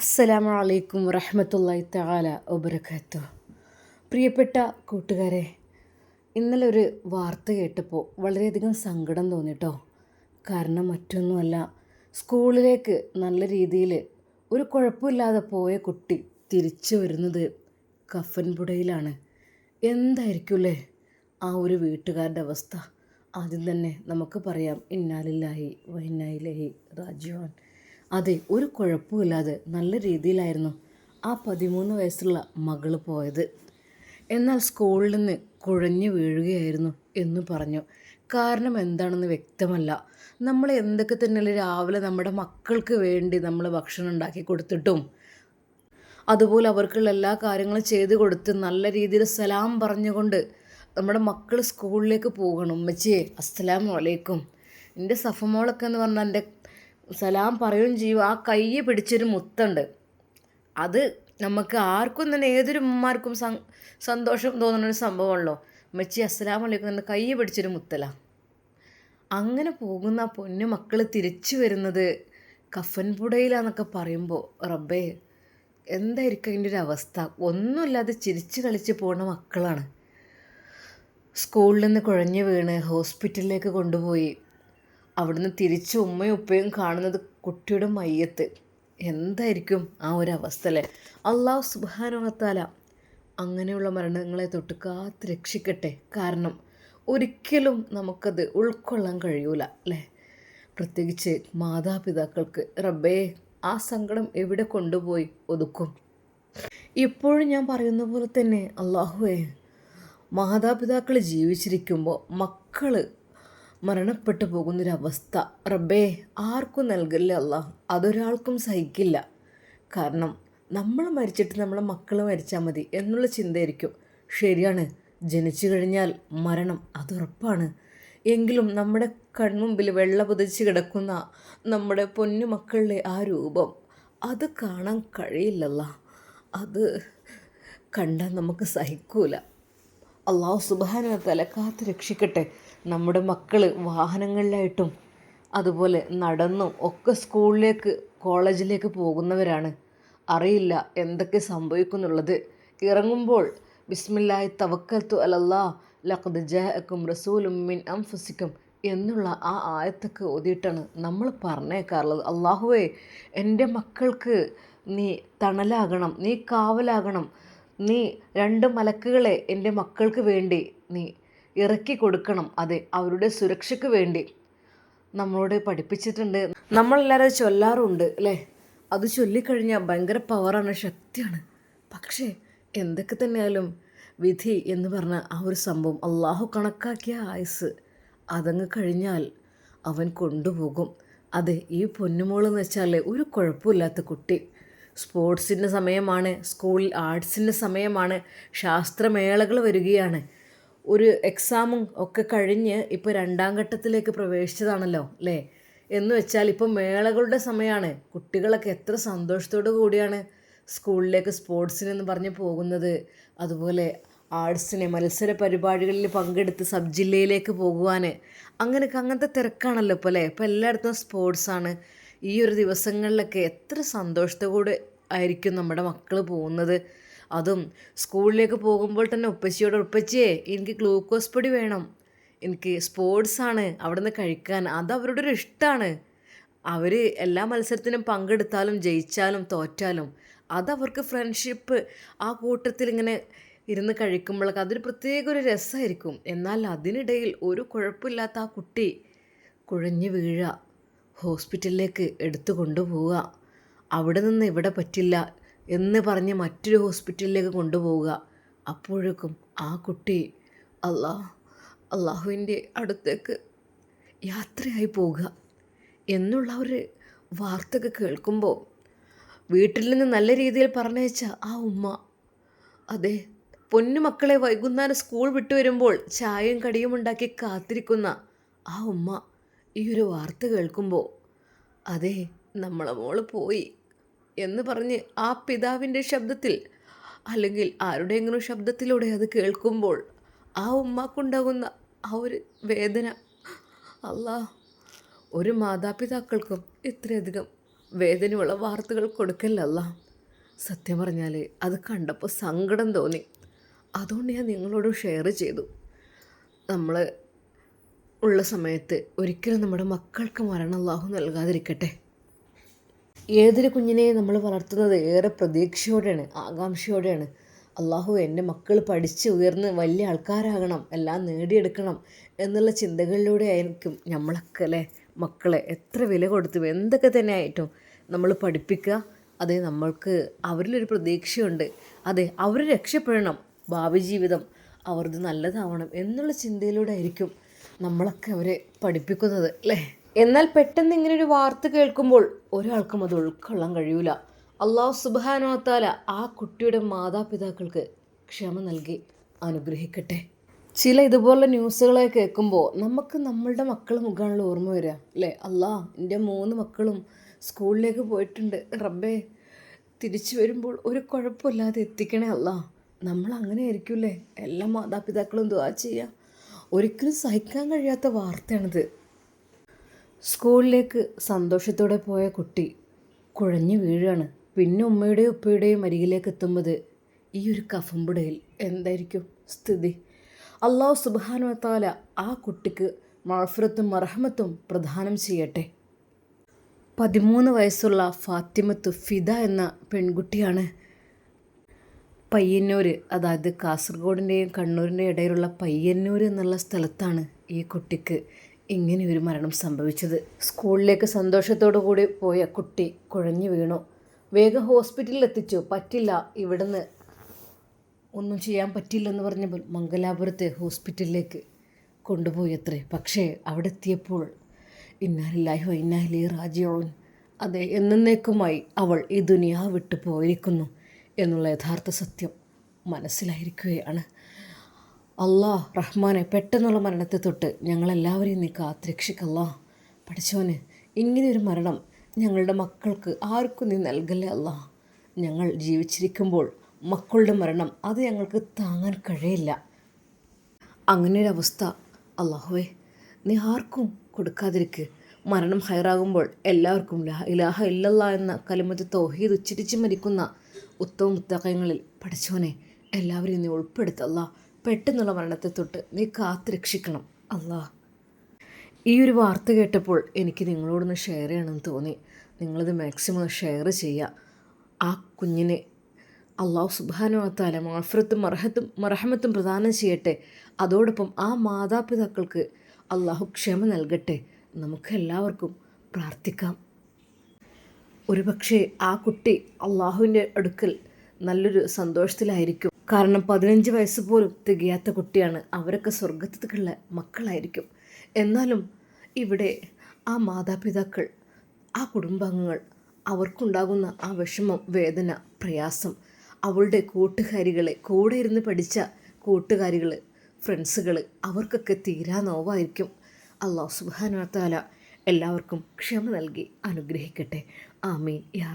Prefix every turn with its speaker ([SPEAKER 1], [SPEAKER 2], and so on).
[SPEAKER 1] അസ്സലാമു അലൈക്കും വറഹമത്തല്ലായി തആല വബറകാത്തു പ്രിയപ്പെട്ട കൂട്ടുകാരെ ഇന്നലെ ഒരു വാർത്ത കേട്ടപ്പോൾ വളരെയധികം സങ്കടം തോന്നിട്ടോ കാരണം മറ്റൊന്നുമല്ല സ്കൂളിലേക്ക് നല്ല രീതിയിൽ ഒരു കുഴപ്പമില്ലാതെ പോയ കുട്ടി തിരിച്ചു വരുന്നത് കഫൻപുടയിലാണ് എന്തായിരിക്കുമല്ലേ ആ ഒരു വീട്ടുകാരുടെ അവസ്ഥ? ആദ്യം തന്നെ നമുക്ക് പറയാം ഇന്നാലില്ലാഹി വൈനായിലഹി റാജുവാൻ അതെ ഒരു കുഴപ്പമില്ലാതെ നല്ല രീതിയിലായിരുന്നു ആ പതിമൂന്ന് വയസ്സുള്ള മകൾ പോയത്. എന്നാൽ സ്കൂളിൽ നിന്ന് കുഴഞ്ഞു വീഴുകയായിരുന്നു എന്ന് പറഞ്ഞു. കാരണം എന്താണെന്ന് വ്യക്തമല്ല. നമ്മൾ എന്തൊക്കെ തന്നെ രാവിലെ നമ്മുടെ മക്കൾക്ക് വേണ്ടി നമ്മൾ ഭക്ഷണം ഉണ്ടാക്കി കൊടുത്തിട്ടും അതുപോലെ അവർക്കുള്ള എല്ലാ കാര്യങ്ങളും ചെയ്തു കൊടുത്ത് നല്ല രീതിയിൽ സലാം പറഞ്ഞുകൊണ്ട് നമ്മുടെ മക്കൾ സ്കൂളിലേക്ക് പോകണം. ഉമ്മച്ചിയെ അസ്സലാമു അലൈക്കും. എന്റെ സഫമോളൊക്കെ എന്ന് പറഞ്ഞാൽ എന്റെ സലാം പറയുകയും ചെയ്യും. ആ കൈ പിടിച്ചൊരു മുത്തുണ്ട്. അത് നമുക്ക് ആർക്കും തന്നെ ഏതൊരു ഉമ്മമാർക്കും സന്തോഷം തോന്നുന്ന ഒരു സംഭവമാണല്ലോ. മെച്ചി അസ്സലാം അലൈക്കും എന്റെ കൈ പിടിച്ചൊരു മുത്തല. അങ്ങനെ പോകുന്ന പൊന്നു മക്കൾ തിരിച്ചു വരുന്നത് കഫൻപുടയിലാന്നൊക്കെ പറയുമ്പോൾ റബ്ബേ എന്തായിരിക്കും അതിന്റെ ഒരു അവസ്ഥ? ഒന്നുമില്ലാതെ ചിരിച്ച് കളിച്ച് പോകുന്ന മക്കളാണ്. സ്കൂളിൽ നിന്ന് കുഴഞ്ഞു വീണ് ഹോസ്പിറ്റലിലേക്ക് കൊണ്ടുപോയി. അവിടുന്ന് തിരിച്ച് ഉമ്മയും ഉപ്പയും കാണുന്നത് കുട്ടിയുടെ മയ്യത്ത്. എന്തായിരിക്കും ആ ഒരു അവസ്ഥ അല്ലേ? അള്ളാഹു സുബാനുവത്താല അങ്ങനെയുള്ള മരണങ്ങളെ തൊട്ട് കാത്ത് രക്ഷിക്കട്ടെ. കാരണം ഒരിക്കലും നമുക്കത് ഉൾക്കൊള്ളാൻ കഴിയൂല അല്ലേ? പ്രത്യേകിച്ച് മാതാപിതാക്കൾക്ക് റബ്ബേ ആ സങ്കടം എവിടെ കൊണ്ടുപോയി ഒതുക്കും? ഇപ്പോഴും ഞാൻ പറയുന്ന പോലെ തന്നെ അള്ളാഹുവേ മാതാപിതാക്കൾ ജീവിച്ചിരിക്കുമ്പോൾ മക്കൾ മരണപ്പെട്ടു പോകുന്നൊരവസ്ഥ. റബ്ബേ ആർക്കും നൽകില്ല അല്ല. അതൊരാൾക്കും സഹിക്കില്ല. കാരണം നമ്മൾ മരിച്ചിട്ട് നമ്മളെ മക്കൾ മരിച്ചാൽ മതി എന്നുള്ള ചിന്തയായിരിക്കും. ശരിയാണ്. ജനിച്ചു കഴിഞ്ഞാൽ മരണം അതുറപ്പാണ്. എങ്കിലും നമ്മുടെ കൺമുമ്പിൽ വെള്ള പുതച്ച് കിടക്കുന്ന നമ്മുടെ പൊന്നു മക്കളുടെ ആ രൂപം അത് കാണാൻ കഴിയില്ലല്ല. അത് കണ്ടാൽ നമുക്ക് സഹിക്കൂല. അള്ളാഹു സുബാന തല കാത്ത് രക്ഷിക്കട്ടെ. നമ്മുടെ മക്കൾ വാഹനങ്ങളിലായിട്ടും അതുപോലെ നടന്നും ഒക്കെ സ്കൂളിലേക്ക് കോളേജിലേക്ക് പോകുന്നവരാണ്. അറിയില്ല എന്തൊക്കെ സംഭവിക്കുന്നുള്ളത്. ഇറങ്ങുമ്പോൾ ബിസ്മില്ലായി തവക്കത്തു അലല്ലാ ലഖദ് ജാഅക്കും റസൂലും മിൻ അംഫസിക്കും എന്നുള്ള ആ ആയത്തൊക്കെ ഓതിയിട്ടാണ് നമ്മൾ പറഞ്ഞേക്കാറുള്ളത്. അള്ളാഹുവേ എന്റെ മക്കൾക്ക് നീ തണലാകണം നീ കാവലാകണം. നീ രണ്ട് മലക്കുകളെ എന്റെ മക്കൾക്ക് വേണ്ടി നീ ഇറക്കി കൊടുക്കണം. അതെ അവരുടെ സുരക്ഷയ്ക്ക് വേണ്ടി. നമ്മളോട് പഠിപ്പിച്ചിട്ടുണ്ട്. നമ്മളെല്ലാവരും ചൊല്ലാറുണ്ട് അല്ലേ? അത് ചൊല്ലിക്കഴിഞ്ഞാൽ ഭയങ്കര പവറാണ് ശക്തിയാണ്. പക്ഷേ എന്തൊക്കെ തന്നെയാലും വിധി എന്ന് പറഞ്ഞ ആ ഒരു സംഭവം അള്ളാഹു കണക്കാക്കിയ ആയുസ് അതങ്ങ് കഴിഞ്ഞാൽ അവൻ കൊണ്ടുപോകും. അതെ ഈ പൊന്നുമോൾ എന്ന് വെച്ചാൽ ഒരു കുഴപ്പമില്ലാത്ത കുട്ടി. സ്പോർട്സിന്റെ സമയമാണ് സ്കൂളിൽ ആർട്സിന്റെ സമയമാണ് ശാസ്ത്രമേളകൾ വരികയാണ്. ഒരു എക്സാമും ഒക്കെ കഴിഞ്ഞ് ഇപ്പോൾ രണ്ടാം ഘട്ടത്തിലേക്ക് പ്രവേശിച്ചതാണല്ലോ അല്ലേ? എന്ന് വെച്ചാൽ ഇപ്പോൾ മേളകളുടെ സമയമാണ് കുട്ടികളൊക്കെ എത്ര സന്തോഷത്തോടു കൂടിയാണ് സ്കൂളിലേക്ക് സ്പോർട്സിനെന്ന് പറഞ്ഞ് പോകുന്നത്. അതുപോലെ ആർട്സിനെ മത്സര പരിപാടികളിൽ പങ്കെടുത്ത് സബ് ജില്ലയിലേക്ക് പോകുവാൻ അങ്ങനെയൊക്കെ അങ്ങനത്തെ തിരക്കാണല്ലോ ഇപ്പോൾ അല്ലേ? ഇപ്പോൾ എല്ലായിടത്തും സ്പോർട്സാണ് ഈ ഒരു ദിവസങ്ങളിലൊക്കെ എത്ര സന്തോഷത്തോടെ ആയിരിക്കും നമ്മുടെ മക്കൾ പോകുന്നത്? അതും സ്കൂളിലേക്ക് പോകുമ്പോൾ തന്നെ ഉപ്പച്ചിയോട് ഉപ്പച്ചിയെ എനിക്ക് ഗ്ലൂക്കോസ് പൊടി വേണം. എനിക്ക് സ്പോർട്സാണ് അവിടെ നിന്ന് കഴിക്കാൻ. അത് അവരുടെ ഒരു ഇഷ്ടമാണ് അവർ എല്ലാ മത്സരത്തിനും പങ്കെടുത്താലും ജയിച്ചാലും തോറ്റാലും അതവർക്ക് ഫ്രണ്ട്ഷിപ്പ് ആ കൂട്ടത്തിൽ ഇങ്ങനെ ഇരുന്ന് കഴിക്കുമ്പോഴൊക്കെ അതൊരു പ്രത്യേക ഒരു രസമായിരിക്കും. എന്നാൽ അതിനിടയിൽ ഒരു കുഴപ്പമില്ലാത്ത ആ കുട്ടി കുഴഞ്ഞു വീഴുക ഹോസ്പിറ്റലിലേക്ക് എടുത്തു കൊണ്ടുപോവുക അവിടെ നിന്ന് ഇവിടെ പറ്റില്ല. എന്ന് പറഞ്ഞ് മറ്റൊരു ഹോസ്പിറ്റലിലേക്ക് കൊണ്ടുപോവുക. അപ്പോഴേക്കും ആ കുട്ടി അള്ളാഹ് അള്ളാഹുവിന്റെ അടുത്തേക്ക് യാത്രയായി പോവുക എന്നുള്ള ഒരു വാർത്ത കേൾക്കുമ്പോൾ വീട്ടിൽ നിന്ന് നല്ല രീതിയിൽ പറഞ്ഞയച്ച ആ ഉമ്മ അതെ പൊന്നുമക്കളെ വൈകുന്നേരം സ്കൂൾ വിട്ടു വരുമ്പോൾ ചായയും കടിയും ഉണ്ടാക്കി കാത്തിരിക്കുന്ന ആ ഉമ്മ ഈ ഒരു വാർത്ത കേൾക്കുമ്പോൾ അതെ നമ്മളെ മോൾ പോയി. എന്ന് പറഞ്ഞ് ആ പിതാവിന്റെ ശബ്ദത്തിൽ അല്ലെങ്കിൽ ആരുടെയെങ്കിലും ശബ്ദത്തിലൂടെ അത് കേൾക്കുമ്പോൾ ആ ഉമ്മാക്കുണ്ടാകുന്ന ആ ഒരു വേദന. അല്ലാ ഒരു മാതാപിതാക്കൾക്കും ഇത്രയധികം വേദനയുള്ള വാർത്തകൾ കൊടുക്കല്ലല്ല സത്യം പറഞ്ഞാൽ അത് കണ്ടപ്പോൾ സങ്കടം തോന്നി. അതുകൊണ്ട് ഞാൻ നിങ്ങളോട് ഷെയർ ചെയ്തു. നമ്മൾ ഉള്ള സമയത്ത് ഒരിക്കലും നമ്മുടെ മക്കൾക്ക് മരണം അള്ളാഹു നൽകാതിരിക്കട്ടെ. ഏതൊരു കുഞ്ഞിനെയും നമ്മൾ വളർത്തുന്നത് ഏറെ പ്രതീക്ഷയോടെയാണ് ആകാംക്ഷയോടെയാണ്. അള്ളാഹു എന്റെ മക്കൾ പഠിച്ച് ഉയർന്ന് വലിയ ആൾക്കാരാകണം എല്ലാം നേടിയെടുക്കണം എന്നുള്ള ചിന്തകളിലൂടെ ആയിരിക്കും നമ്മളൊക്കെ അല്ലേ? മക്കളെ എത്ര വില കൊടുത്തു എന്തൊക്കെ തന്നെ ആയിട്ടും നമ്മൾ പഠിപ്പിക്കുക. അതെ നമ്മൾക്ക് അവരിലൊരു പ്രതീക്ഷയുണ്ട്. അതെ അവർ രക്ഷപ്പെടണം. ഭാവി ജീവിതം അവർക്ക് നല്ലതാവണം എന്നുള്ള ചിന്തയിലൂടെ ആയിരിക്കും നമ്മളൊക്കെ അവരെ പഠിപ്പിക്കുന്നത് അല്ലേ? എന്നാൽ പെട്ടെന്ന് ഇങ്ങനെ ഒരു വാർത്ത കേൾക്കുമ്പോൾ ഒരാൾക്കും അത് ഉൾക്കൊള്ളാൻ കഴിയൂല. അള്ളാഹു സുബാനോത്താല ആ കുട്ടിയുടെ മാതാപിതാക്കൾക്ക് ക്ഷമ നൽകി അനുഗ്രഹിക്കട്ടെ. ചില ഇതുപോലുള്ള ന്യൂസുകളെ കേൾക്കുമ്പോൾ നമുക്ക് നമ്മളുടെ മക്കൾ മുഖാണല്ലോ ഓർമ്മ വരിക. അല്ലേ? അല്ലാ എന്റെ മൂന്ന് മക്കളും സ്കൂളിലേക്ക് പോയിട്ടുണ്ട്. റബ്ബേ തിരിച്ചു വരുമ്പോൾ ഒരു കുഴപ്പമില്ലാതെ എത്തിക്കണേ അല്ല. നമ്മൾ അങ്ങനെ ആയിരിക്കുമല്ലേ എല്ലാ മാതാപിതാക്കളും ദുവാ ചെയ്യുക. ഒരിക്കലും സഹിക്കാൻ കഴിയാത്ത വാർത്തയാണിത്. സ്കൂളിലേക്ക് സന്തോഷത്തോടെ പോയ കുട്ടി കുഴഞ്ഞു വീഴാണ് പിന്നെ ഉമ്മയുടെയും ഉപ്പയുടെയും അരികിലേക്ക് എത്തുന്നത് ഈ ഒരു കഫമ്പുടയിൽ എന്തായിരിക്കും സ്ഥിതി? അള്ളാഹു സുബാനുവത്താല ആ കുട്ടിക്ക് മഴഫുറത്തും മർഹമത്തും പ്രദാനം ചെയ്യട്ടെ. പതിമൂന്ന് വയസ്സുള്ള ഫാത്തിമത്ത് ഫിദ എന്ന പെൺകുട്ടിയാണ്. പയ്യന്നൂർ അതായത് കാസർഗോഡിന്റെയും കണ്ണൂരിന്റെയും ഇടയിലുള്ള പയ്യന്നൂർ എന്നുള്ള സ്ഥലത്താണ് ഈ കുട്ടിക്ക് ഇങ്ങനെ ഒരു മരണം സംഭവിച്ചത്. സ്കൂളിലേക്ക് സന്തോഷത്തോടു കൂടി പോയ കുട്ടി കുഴഞ്ഞു വീണു. വേഗം ഹോസ്പിറ്റലിൽ എത്തിച്ചു. പറ്റില്ല. ഇവിടുന്ന് ഒന്നും ചെയ്യാൻ പറ്റില്ലെന്ന് പറഞ്ഞപ്പോൾ മംഗലാപുരത്തെ ഹോസ്പിറ്റലിലേക്ക് കൊണ്ടുപോയി അത്രേ പക്ഷേ അവിടെ എത്തിയപ്പോൾ ഇന്നാലില്ലായോ ഇന്നാലി റാജിയോൻ അതെ എന്നേക്കുമായി അവൾ ഈ ദുനിയാ വിട്ടു പോയിരിക്കുന്നു എന്നുള്ള യഥാർത്ഥ സത്യം മനസ്സിലായിരിക്കുകയാണ്. അള്ളാഹ് റഹ്മാനെ പെട്ടെന്നുള്ള മരണത്തെ തൊട്ട് ഞങ്ങളെല്ലാവരെയും നീ കാത്തിരക്ഷിക്കല്ലാ പഠിച്ചോന് ഇങ്ങനെയൊരു മരണം ഞങ്ങളുടെ മക്കൾക്ക് ആർക്കും നീ നൽകല്ലേ അല്ലാ ഞങ്ങൾ ജീവിച്ചിരിക്കുമ്പോൾ മക്കളുടെ മരണം അത് ഞങ്ങൾക്ക് താങ്ങാൻ കഴിയില്ല. അങ്ങനെയൊരവസ്ഥ അള്ളാഹുവേ നീ ആർക്കും കൊടുക്കാതിരിക്കുക മരണം ഹയറാകുമ്പോൾ എല്ലാവർക്കും ലാ ഇലാഹ ഇല്ലല്ല എന്ന കലിമത്ത് തൗഹീദ് ഉച്ചരിച്ച് മരിക്കുന്ന ഉത്തമ മുത്തകങ്ങളിൽ പഠിച്ചോനെ എല്ലാവരെയും നീ ഉൾപ്പെടുത്തല്ല പെട്ടെന്നുള്ള മരണത്തെ തൊട്ട് നീ കാത്തു രക്ഷിക്കണം അല്ലാ. ഈ ഒരു വാർത്ത കേട്ടപ്പോൾ എനിക്ക് നിങ്ങളോടൊന്ന് ഷെയർ ചെയ്യണമെന്ന് തോന്നി. നിങ്ങളിത് മാക്സിമം ഷെയർ ചെയ്യുക ആ കുഞ്ഞിനെ അള്ളാഹു സുബാനുവത്താല മാഫ്രത്തും മർഹത്തും മർഹമത്തും പ്രദാനം ചെയ്യട്ടെ. അതോടൊപ്പം ആ മാതാപിതാക്കൾക്ക് അള്ളാഹു ക്ഷമ നൽകട്ടെ. നമുക്കെല്ലാവർക്കും പ്രാർത്ഥിക്കാം. ഒരുപക്ഷെ ആ കുട്ടി അള്ളാഹുവിന്റെ അടുക്കൽ നല്ലൊരു സന്തോഷത്തിലായിരിക്കും. കാരണം പതിനഞ്ച് വയസ്സ് പോലും തികയാത്ത കുട്ടിയാണ് അവരൊക്കെ സ്വർഗത്തിലുള്ള മക്കളായിരിക്കും. എന്നാലും ഇവിടെ ആ മാതാപിതാക്കൾ ആ കുടുംബാംഗങ്ങൾ അവർക്കുണ്ടാകുന്ന ആ വിഷമം വേദന പ്രയാസം അവളുടെ കൂട്ടുകാരികളെ കൂടെ ഇരുന്ന് പഠിച്ച കൂട്ടുകാരികൾ ഫ്രണ്ട്സുകൾ അവർക്കൊക്കെ തീരാ നോവായിരിക്കും. അള്ളാഹു സുബാനത്താല എല്ലാവർക്കും ക്ഷമ നൽകി അനുഗ്രഹിക്കട്ടെ. ആമീൻ. യാ